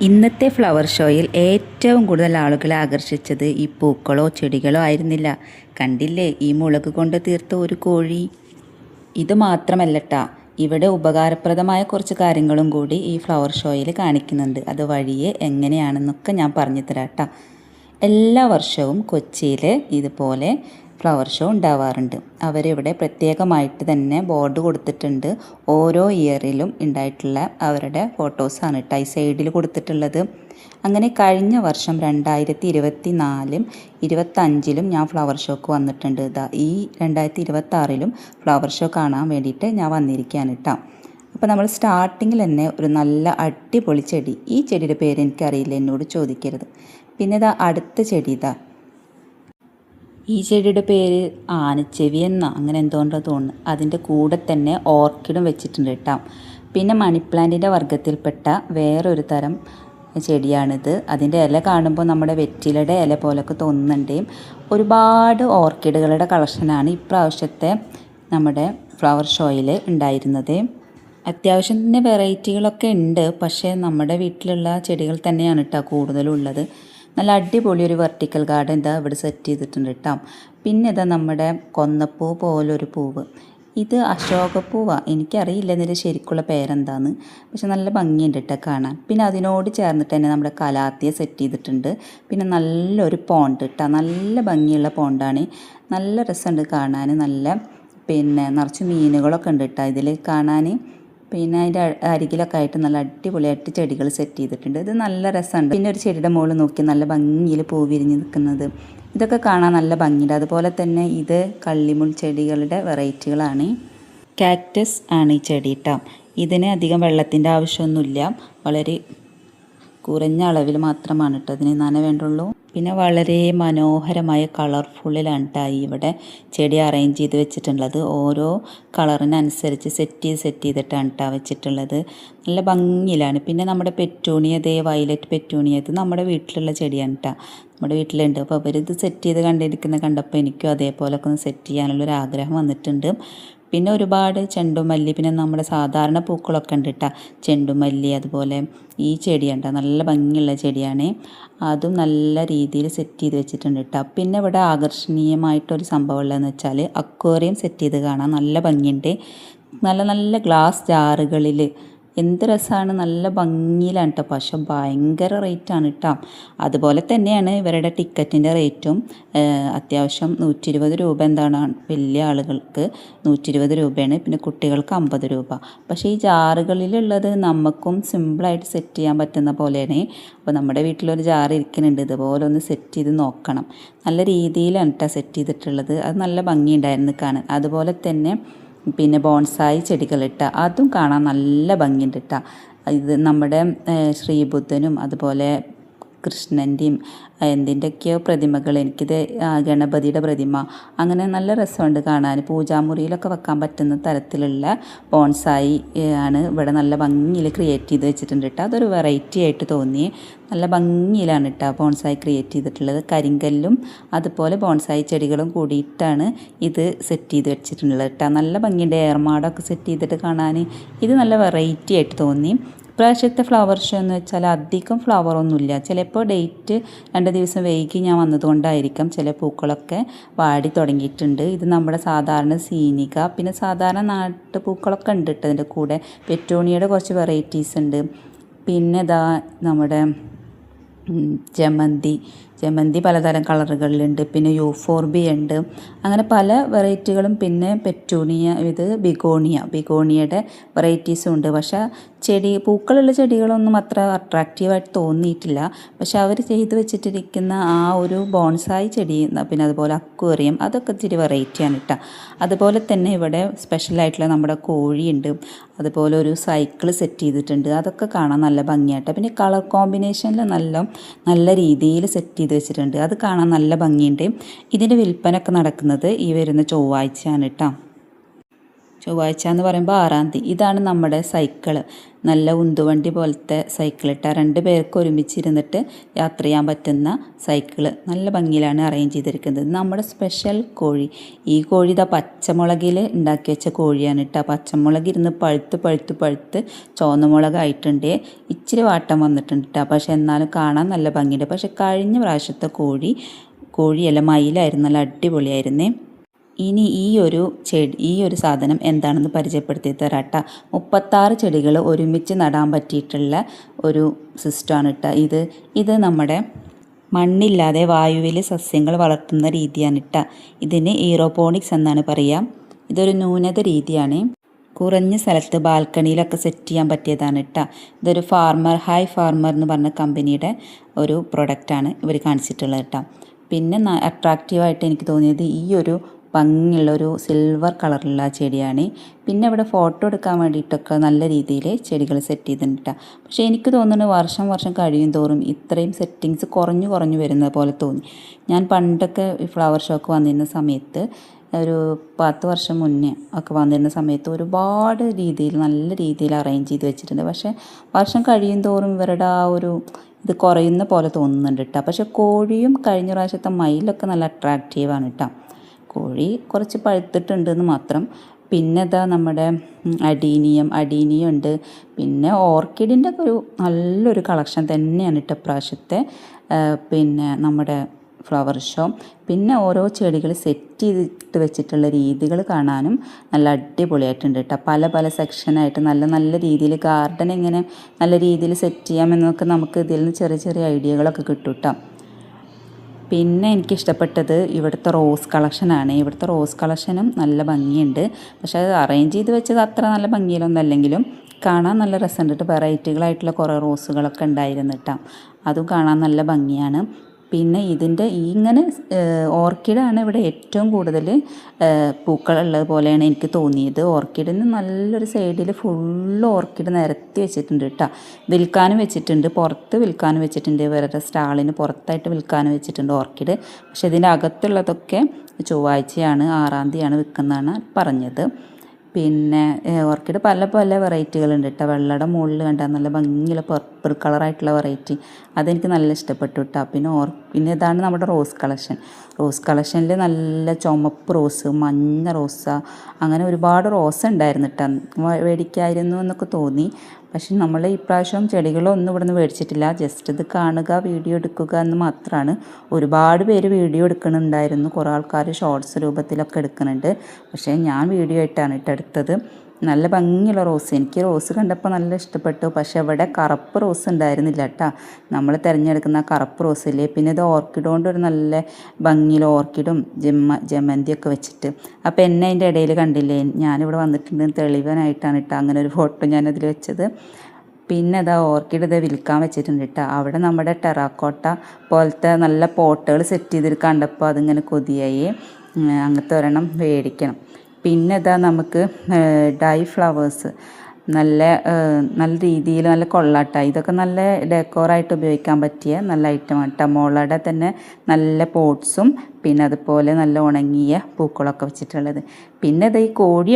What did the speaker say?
ഇന്നത്തെ ഫ്ലവർ ഷോയിൽ ഏറ്റവും കൂടുതൽ ആളുകളെ ആകർഷിച്ചത് ഈ പൂക്കളോ ചെടികളോ ആയിരുന്നില്ല. കണ്ടില്ലേ? ഈ മുളക് കൊണ്ട് തീർത്ത ഒരു കോഴി. ഇത് മാത്രമല്ലട്ട ഇവിടെ ഉപകാരപ്രദമായ കുറച്ച് കാര്യങ്ങളും കൂടി ഈ ഫ്ലവർ ഷോയിൽ കാണിക്കുന്നുണ്ട്. അത് വഴിയെ എങ്ങനെയാണെന്നൊക്കെ ഞാൻ പറഞ്ഞു തരാം എല്ലാ വർഷവും കൊച്ചിയിൽ ഇതുപോലെ ഫ്ലവർ ഷോ ഉണ്ടാവാറുണ്ട്. അവരിവിടെ പ്രത്യേകമായിട്ട് തന്നെ ബോർഡ് കൊടുത്തിട്ടുണ്ട്. ഓരോ ഇയറിലും ഉണ്ടായിട്ടുള്ള അവരുടെ ഫോട്ടോസാണ് കേട്ടോ ഈ സൈഡിൽ കൊടുത്തിട്ടുള്ളത്. അങ്ങനെ കഴിഞ്ഞ വർഷം രണ്ടായിരത്തി ഇരുപത്തി നാലും ഇരുപത്തഞ്ചിലും ഞാൻ ഫ്ലവർ ഷോക്ക് വന്നിട്ടുണ്ട്. ഇതാ ഈ രണ്ടായിരത്തി ഇരുപത്താറിലും ഫ്ലവർ ഷോ കാണാൻ വേണ്ടിയിട്ട് ഞാൻ വന്നിരിക്കുകയാണ് കേട്ടോ അപ്പോൾ നമ്മൾ സ്റ്റാർട്ടിങ്ങിൽ തന്നെ ഒരു നല്ല അടിപൊളി ചെടി. ഈ ചെടിയുടെ പേര് എനിക്കറിയില്ല എന്നോട് ചോദിക്കരുത്. പിന്നെ ഇതാ അടുത്ത ചെടി ഇതാ ഈ ചെടിയുടെ പേര് ആനച്ചെവി എന്ന. അങ്ങനെ എന്തുകൊണ്ടോ തോന്നുന്നു. അതിന്റെ കൂടെ തന്നെ ഓർക്കിഡും വെച്ചിട്ടുണ്ട് കേട്ടോ. പിന്നെ മണിപ്ലാന്റിന്റെ വർഗത്തിൽപ്പെട്ട വേറൊരു തരം ചെടിയാണിത്. അതിന്റെ ഇല കാണുമ്പോൾ നമ്മുടെ വെറ്റിലയുടെ ഇല പോലൊക്കെ തോന്നുന്നുണ്ട്. ഒരുപാട് ഓർക്കിഡുകളുടെ കളക്ഷനാണ് ഇപ്രാവശ്യത്തെ നമ്മുടെ ഫ്ലവർ ഷോയിൽ ഉണ്ടായിരുന്നത്. അത്യാവശ്യം തന്നെ വെറൈറ്റികളൊക്കെ ഉണ്ട്. പക്ഷേ നമ്മുടെ വീട്ടിലുള്ള ചെടികൾ തന്നെയാണ് കേട്ടോ കൂടുതലും ഉള്ളത് നല്ല അടിപൊളി ഒരു വെർട്ടിക്കൽ ഗാർഡൻ ഇതാ ഇവിടെ സെറ്റ് ചെയ്തിട്ടുണ്ട് കേട്ടോ പിന്നെ ഇതാ നമ്മുടെ കൊന്നപ്പൂ പോലൊരു പൂവ്. ഇത് അശോകപ്പൂവാണ് എനിക്കറിയില്ല ഇതിന്റെ ശരിക്കുള്ള പേരെന്താന്ന്. പക്ഷെ നല്ല ഭംഗിയുണ്ട് കേട്ടോ കാണാൻ. പിന്നെ അതിനോട് ചേർന്നിട്ട് തന്നെ നമ്മുടെ കലാത്തിയെ സെറ്റ് ചെയ്തിട്ടുണ്ട്. പിന്നെ നല്ലൊരു പോണ്ട് കേട്ടോ നല്ല ഭംഗിയുള്ള പോണ്ടാണ് നല്ല രസമുണ്ട് കാണാൻ നല്ല പിന്നെ നിറച്ച് മീനുകളൊക്കെ ഉണ്ട് കേട്ടോ ഇതിൽ കാണാൻ പിന്നെ അതിന്റെ അരികിലൊക്കെ ആയിട്ട് നല്ല അടിപൊളിയായിട്ട് ചെടികൾ സെറ്റ് ചെയ്തിട്ടുണ്ട്. ഇത് നല്ല രസമുണ്ട്. പിന്നെ ഒരു ചെടിയുടെ മുകളിൽ നോക്കി നല്ല ഭംഗിയിൽ പൂ വിരിഞ്ഞ് നിൽക്കുന്നത്. ഇതൊക്കെ കാണാൻ നല്ല ഭംഗിയുണ്ട്. അതുപോലെ തന്നെ ഇത് കള്ളിമുൾ ചെടികളുടെ വെറൈറ്റികളാണ്. കാക്ടസ് ആണ് ഈ ചെടി കേട്ടോ ഇതിന് അധികം വെള്ളത്തിന്റെ ആവശ്യമൊന്നുമില്ല. വളരെ കുറഞ്ഞ അളവിൽ മാത്രമാണ് കേട്ടോ അതിന് നന വേണ്ടുള്ളൂ പിന്നെ വളരെ മനോഹരമായ കളർഫുള്ളിലാണ് കേട്ടോ ഇവിടെ ചെടി അറേഞ്ച് ചെയ്ത് വെച്ചിട്ടുള്ളത്. ഓരോ കളറിനനുസരിച്ച് സെറ്റ് ചെയ്ത് സെറ്റ് ചെയ്തിട്ടാണ് കേട്ടോ വെച്ചിട്ടുള്ളത്. നല്ല ഭംഗിയിലാണ്. പിന്നെ നമ്മുടെ പെറ്റൂണിയ ദേ വയലറ്റ് പെറ്റൂണിയ ഇത് നമ്മുടെ വീട്ടിലുള്ള ചെടിയാണ് കേട്ടോ നമ്മുടെ വീട്ടിലുണ്ട്. അപ്പോൾ അവരിത് സെറ്റ് ചെയ്ത് കണ്ടിരിക്കുന്ന കണ്ടപ്പോൾ എനിക്കും അതേപോലൊക്കെ ഒന്ന് സെറ്റ് ചെയ്യാനുള്ളൊരു ആഗ്രഹം വന്നിട്ടുണ്ട്. പിന്നെ ഒരുപാട് ചെണ്ടുമല്ലി പിന്നെ നമ്മുടെ സാധാരണ പൂക്കളൊക്കെ ഉണ്ട് കേട്ടോ ചെണ്ടുമല്ലി അതുപോലെ ഈ ചെടിയുണ്ട് നല്ല ഭംഗിയുള്ള ചെടിയാണ്. അതും നല്ല രീതിയിൽ സെറ്റ് ചെയ്ത് വെച്ചിട്ടുണ്ട് കേട്ടോ പിന്നെ ഇവിടെ ആകർഷണീയമായിട്ടൊരു സംഭവം ഉള്ളതെന്ന് വെച്ചാൽ അക്വേറിയം സെറ്റ് ചെയ്ത് കാണാൻ നല്ല ഭംഗിയുണ്ട്. നല്ല നല്ല ഗ്ലാസ് ജാറുകളിൽ എന്ത് രസമാണ് നല്ല ഭംഗിയിലാണ് കേട്ടോ പക്ഷെ ഭയങ്കര റേറ്റാണ് കേട്ടോ അതുപോലെ തന്നെയാണ് ഇവരുടെ ടിക്കറ്റിന്റെ റേറ്റും. അത്യാവശ്യം നൂറ്റി ഇരുപത് രൂപ എന്താണ് വലിയ ആളുകൾക്ക് നൂറ്റി ഇരുപത് രൂപയാണ് പിന്നെ കുട്ടികൾക്ക് അമ്പത് രൂപ. പക്ഷേ ഈ ജാറുകളിലുള്ളത് നമുക്കും സിമ്പിളായിട്ട് സെറ്റ് ചെയ്യാൻ പറ്റുന്ന പോലെയാണ്. അപ്പോൾ നമ്മുടെ വീട്ടിലൊരു ജാർ ഇരിക്കുന്നുണ്ട് ഇതുപോലെ ഒന്ന് സെറ്റ് ചെയ്ത് നോക്കണം. നല്ല രീതിയിലാണ് കേട്ടോ സെറ്റ് ചെയ്തിട്ടുള്ളത്. അത് നല്ല ഭംഗിയുണ്ടായിരുന്നു കാണാൻ. അതുപോലെ തന്നെ പിന്നെ ബോൺസായി ചെടികളിട്ട. അതും കാണാൻ നല്ല ഭംഗിയുണ്ട് കേട്ടോ ഇത് നമ്മുടെ ശ്രീബുദ്ധനും അതുപോലെ കൃഷ്ണന്റെയും എന്തിന്റെയൊക്കെയോ പ്രതിമകൾ എനിക്കിത് ഗണപതിയുടെ പ്രതിമ അങ്ങനെ നല്ല രസമുണ്ട് കാണാൻ. പൂജാമുറിയിലൊക്കെ വെക്കാൻ പറ്റുന്ന തരത്തിലുള്ള ബോൺസായി ആണ് ഇവിടെ നല്ല ഭംഗിയിൽ ക്രിയേറ്റ് ചെയ്ത് വെച്ചിട്ടുണ്ട് കേട്ടോ അതൊരു വെറൈറ്റി ആയിട്ട് തോന്നി. നല്ല ഭംഗിയിലാണ് കേട്ടോ ബോൺസായി ക്രിയേറ്റ് ചെയ്തിട്ടുള്ളത്. കരിങ്കല്ലും അതുപോലെ ബോൺസായി ചെടികളും കൂടിയിട്ടാണ് ഇത് സെറ്റ് ചെയ്ത് വെച്ചിട്ടുള്ളത് കേട്ടോ നല്ല ഭംഗിയുണ്ട്. ഏർമാടൊക്കെ സെറ്റ് ചെയ്തിട്ട് കാണാൻ. ഇത് നല്ല വെറൈറ്റി ആയിട്ട് തോന്നി. ഇപ്രാവശ്യത്തെ ഫ്ലവർ ഷോ എന്ന് വെച്ചാൽ അധികം ഫ്ലവർ ഒന്നുമില്ല. ചിലപ്പോൾ ഡേറ്റ് രണ്ട് ദിവസം വൈകി ഞാൻ വന്നതുകൊണ്ടായിരിക്കാം ചില പൂക്കളൊക്കെ വാടി തുടങ്ങിയിട്ടുണ്ട്. ഇത് നമ്മുടെ സാധാരണ സീനിക പിന്നെ സാധാരണ നാട്ടുപൂക്കളൊക്കെ ഉണ്ട് കേട്ടോ അതിന്റെ കൂടെ. പെറ്റോണിയുടെ കുറച്ച് വെറൈറ്റീസ് ഉണ്ട്. പിന്നെ ഇതാ നമ്മുടെ ജമന്തി ജമന്തി പലതരം കളറുകളിലുണ്ട് പിന്നെ യൂഫോർബിയ ഉണ്ട്. അങ്ങനെ പല വെറൈറ്റികളും പിന്നെ പെറ്റൂണിയ ഇത് ബിഗോണിയ ബിഗോണിയയുടെ വെറൈറ്റീസും ഉണ്ട്. പക്ഷേ ചെടി പൂക്കളുള്ള ചെടികളൊന്നും അത്ര അട്രാക്റ്റീവായിട്ട് തോന്നിയിട്ടില്ല. പക്ഷെ അവർ ചെയ്തു വെച്ചിട്ടിരിക്കുന്ന ആ ഒരു ബോൺസായി ചെടി പിന്നെ അതുപോലെ അക്വേറിയം അതൊക്കെ ഇച്ചിരി വെറൈറ്റിയാണ് കേട്ടോ അതുപോലെ തന്നെ ഇവിടെ സ്പെഷ്യലായിട്ടുള്ള നമ്മുടെ കോഴിയുണ്ട്. അതുപോലെ ഒരു സൈക്കിൾ സെറ്റ് ചെയ്തിട്ടുണ്ട്. അതൊക്കെ കാണാൻ നല്ല ഭംഗിയായിട്ട് പിന്നെ കളർ കോമ്പിനേഷനിൽ നല്ല നല്ല രീതിയിൽ സെറ്റ് ചെയ്ത് വെച്ചിട്ടുണ്ട്. അത് കാണാൻ നല്ല ഭംഗിയുണ്ട്. ഇതിന്റെ വിൽപ്പനയൊക്കെ നടക്കുന്നത് ഈ വരുന്ന ചൊവ്വാഴ്ചയാണ് കേട്ടോ. ചൊവ്വാഴ്ച എന്ന് പറയുമ്പോൾ ആറാം തീയതി. ഇതാണ് നമ്മുടെ സൈക്കിൾ. നല്ല ഉന്തുവണ്ടി പോലത്തെ സൈക്കിൾ ഇട്ട രണ്ട് പേർക്ക് ഒരുമിച്ച് ഇരുന്നിട്ട് യാത്ര ചെയ്യാൻ പറ്റുന്ന സൈക്കിൾ. നല്ല ഭംഗിയിലാണ് അറേഞ്ച് ചെയ്തിരിക്കുന്നത്. നമ്മുടെ സ്പെഷ്യൽ കോഴി. ഈ കോഴി ഇതാ പച്ചമുളകിൽ ഉണ്ടാക്കി വെച്ച കോഴിയാണ് കേട്ടോ പച്ചമുളക് ഇരുന്ന് പഴുത്ത് പഴുത്ത് പഴുത്ത് ചുവന്ന മുളകായിട്ടുണ്ട് ഇച്ചിരി വാട്ടം വന്നിട്ടുണ്ട് കേട്ടോ പക്ഷെ എന്നാലും കാണാൻ നല്ല ഭംഗിയുണ്ട്. പക്ഷെ കഴിഞ്ഞ പ്രാവശ്യത്തെ കോഴി കോഴിയല്ല മയിലായിരുന്നു. നല്ല അടിപൊളിയായിരുന്നേ. ഇനി ഈ ഒരു ചെടി ഈ ഒരു സാധനം എന്താണെന്ന് പരിചയപ്പെടുത്തി തരാട്ട മുപ്പത്താറ് ചെടികൾ ഒരുമിച്ച് നടാൻ പറ്റിയിട്ടുള്ള ഒരു സിസ്റ്റമാണ് ഇട്ട ഇത്. ഇത് നമ്മുടെ മണ്ണില്ലാതെ വായുവിൽ സസ്യങ്ങൾ വളർത്തുന്ന രീതിയാണ് ഇട്ട ഇതിന് ഈറോപോണിക്സ് എന്നാണ് പറയുക ഇതൊരു ന്യൂനത രീതിയാണ്. കുറഞ്ഞ സ്ഥലത്ത് ബാൽക്കണിയിലൊക്കെ സെറ്റ് ചെയ്യാൻ പറ്റിയതാണ് കേട്ടോ ഇതൊരു ഫാർമർ ഹൈ ഫാർമർ എന്ന് പറഞ്ഞ കമ്പനിയുടെ ഒരു പ്രൊഡക്റ്റാണ് ഇവർ കാണിച്ചിട്ടുള്ളത് കേട്ടോ പിന്നെ അട്രാക്റ്റീവായിട്ട് എനിക്ക് തോന്നിയത് ഈ ഒരു ഭംഗിയുള്ള ഒരു സിൽവർ കളറുള്ള ചെടിയാണ്. പിന്നെ ഇവിടെ ഫോട്ടോ എടുക്കാൻ വേണ്ടിയിട്ടൊക്കെ നല്ല രീതിയിൽ ചെടികൾ സെറ്റ് ചെയ്തിട്ടുണ്ട് പക്ഷേ എനിക്ക് തോന്നുന്നു വർഷം വർഷം കഴിയും തോറും ഇത്രയും സെറ്റിങ്സ് കുറഞ്ഞു കുറഞ്ഞു വരുന്നത് പോലെ തോന്നി. ഞാൻ പണ്ടൊക്കെ ഈ ഫ്ലവർ ഷോക്ക് വന്നിരുന്ന സമയത്ത് ഒരു പത്ത് വർഷം മുന്നേ ഒക്കെ വന്നിരുന്ന സമയത്ത് ഒരുപാട് രീതിയിൽ നല്ല രീതിയിൽ അറേഞ്ച് ചെയ്ത് വെച്ചിട്ടുണ്ട്. പക്ഷേ വർഷം കഴിയും തോറും ഇവരുടെ ആ ഒരു ഇത് കുറയുന്ന പോലെ തോന്നുന്നുണ്ട് കേട്ടോ പക്ഷേ കോഴിയും കഴിഞ്ഞ പ്രാവശ്യത്തെ മയിലൊക്കെ നല്ല അട്രാക്റ്റീവാണ് കേട്ടോ കോഴി കുറച്ച് പഴുത്തിട്ടുണ്ടെന്ന് മാത്രം. പിന്നെ ഇതാ നമ്മുടെ അടീനിയം. അഡീനിയം ഉണ്ട്. പിന്നെ ഓർക്കിഡിന്റെ ഒക്കെ ഒരു നല്ലൊരു കളക്ഷൻ തന്നെയാണ് ഇട്ട പ്രാവശ്യത്തെ പിന്നെ നമ്മുടെ ഫ്ലവർ ഷോ. പിന്നെ ഓരോ ചെടികൾ സെറ്റ് ചെയ്തിട്ട് വെച്ചിട്ടുള്ള രീതികൾ കാണാനും നല്ല അടിപൊളിയായിട്ടുണ്ട് കേട്ടോ പല പല സെക്ഷനായിട്ട് നല്ല നല്ല രീതിയിൽ ഗാർഡൻ എങ്ങനെ നല്ല രീതിയിൽ സെറ്റ് ചെയ്യാമെന്നൊക്കെ നമുക്ക് ഇതിൽ നിന്ന് ചെറിയ ചെറിയ ഐഡിയകളൊക്കെ കിട്ടും കേട്ടോ പിന്നെ എനിക്കിഷ്ടപ്പെട്ടത് ഇവിടുത്തെ റോസ് കളക്ഷനാണ്. ഇവിടുത്തെ റോസ് കളക്ഷനും നല്ല ഭംഗിയുണ്ട്. പക്ഷേ അത് അറേഞ്ച് ചെയ്ത് വെച്ചത് അത്ര നല്ല ഭംഗിയിലൊന്നും അല്ലെങ്കിലും കാണാൻ നല്ല രസമുണ്ട്. വെറൈറ്റികളായിട്ടുള്ള കുറേ റോസുകളൊക്കെ ഉണ്ടായിരുന്നു കേട്ടോ. അതും കാണാൻ നല്ല ഭംഗിയാണ്. പിന്നെ ഇതിന്റെ ഇങ്ങനെ ഓർക്കിഡാണ് ഇവിടെ ഏറ്റവും കൂടുതൽ പൂക്കളുള്ളത് പോലെയാണ് എനിക്ക് തോന്നിയത്. ഓർക്കിഡിന് നല്ലൊരു സൈഡിൽ ഫുള്ള് ഓർക്കിഡ് നിരത്തി വെച്ചിട്ടുണ്ട് കേട്ടോ. വിൽക്കാനും വെച്ചിട്ടുണ്ട് പുറത്ത് വിൽക്കാനും വെച്ചിട്ടുണ്ട്. വേറെ സ്റ്റാളിന് പുറത്തായിട്ട് വിൽക്കാനും വെച്ചിട്ടുണ്ട് ഓർക്കിഡ്. പക്ഷെ ഇതിന്റെ അകത്തുള്ളതൊക്കെ ചൊവ്വാഴ്ചയാണ് ആറാം തീയതിയാണ് വിൽക്കുന്നതാണ് പറഞ്ഞത്. പിന്നെ ഓർക്കിഡ് പല പല വെറൈറ്റികളുണ്ട് കേട്ടോ വെള്ളയുടെ മുകളിൽ കണ്ടാൽ നല്ല ഭംഗിയുള്ള പർപ്പിൾ കളറായിട്ടുള്ള വെറൈറ്റി അതെനിക്ക് നല്ല ഇഷ്ടപ്പെട്ടു കേട്ടോ പിന്നെ ഓർ പിന്നെ ഇതാണ് നമ്മുടെ റോസ് കളക്ഷൻ റോസ് കളക്ഷനിൽ നല്ല ചുമപ്പ് റോസ് മഞ്ഞ റോസ അങ്ങനെ ഒരുപാട് റോസ് ഉണ്ടായിരുന്നു കേട്ടോ മേടിക്കായിരുന്നു എന്നൊക്കെ തോന്നി. പക്ഷെ നമ്മൾ ഇപ്രാവശ്യം ചെടികളൊന്നും ഇവിടുന്ന് മേടിച്ചിട്ടില്ല. ജസ്റ്റ് ഇത് കാണുക വീഡിയോ എടുക്കുക എന്ന് മാത്രമാണ്. ഒരുപാട് പേര് വീഡിയോ എടുക്കുന്നുണ്ടായിരുന്നു കുറേ ആൾക്കാർ ഷോർട്സ് രൂപത്തിലൊക്കെ എടുക്കുന്നുണ്ട്. പക്ഷേ ഞാൻ വീഡിയോ ആയിട്ടാണ് കേട്ടോ എടുത്തത് നല്ല ഭംഗിയുള്ള റോസ്. എനിക്ക് റോസ് കണ്ടപ്പോൾ നല്ല ഇഷ്ടപ്പെട്ടു. പക്ഷേ ഇവിടെ കറുപ്പ് റോസ് ഉണ്ടായിരുന്നില്ല കേട്ടോ. നമ്മൾ തിരഞ്ഞെടുക്കുന്ന കറുപ്പ് റോസ് ഇല്ലേ പിന്നെ ഇത് ഓർക്കിഡ് കൊണ്ട് ഒരു നല്ല ഭംഗിയിൽ ഓർക്കിഡും ജമ ജമന്തിയൊക്കെ വെച്ചിട്ട്. അപ്പോൾ എന്നെ അതിന്റെ ഇടയിൽ കണ്ടില്ലേ? ഞാനിവിടെ വന്നിട്ടുണ്ട്. തെളിവനായിട്ടാണ് കേട്ടോ അങ്ങനെ ഒരു ഫോട്ടോ ഞാനതിൽ വെച്ചത്. പിന്നെ ഇതാ ഓർക്കിഡ് ഇത് വിൽക്കാൻ വെച്ചിട്ടുണ്ട് കേട്ടോ. അവിടെ നമ്മുടെ ടെറാക്കോട്ട പോലത്തെ നല്ല പോട്ടുകൾ സെറ്റ് ചെയ്തിട്ട് കണ്ടപ്പോൾ അതിങ്ങനെ കൊതിയായി. അങ്ങനത്തെ ഒരെണ്ണം മേടിക്കണം. പിന്നെ ഇതാ നമുക്ക് ഡൈ ഫ്ലവേഴ്സ്. നല്ല നല്ല രീതിയിൽ നല്ല കൊള്ളാട്ട. ഇതൊക്കെ നല്ല ഡെക്കോറായിട്ട് ഉപയോഗിക്കാൻ പറ്റിയ നല്ല ഐറ്റമാണ് ടമോളയുടെ മോളയുടെ തന്നെ നല്ല പോട്ട്സും പിന്നെ അതുപോലെ നല്ല ഉണങ്ങിയ പൂക്കളൊക്കെ വെച്ചിട്ടുള്ളത്. പിന്നെ ഇത് ഈ കോഴി